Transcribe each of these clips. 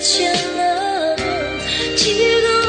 欠了，记得。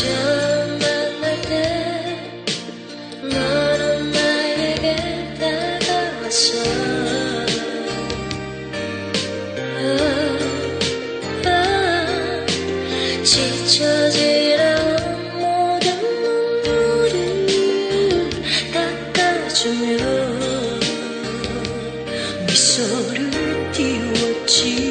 처음 만날 때 너는 나에게 다가왔어 oh, 어. 지쳐지러 모든 눈물을 닦아주며 미소를 띄웠지.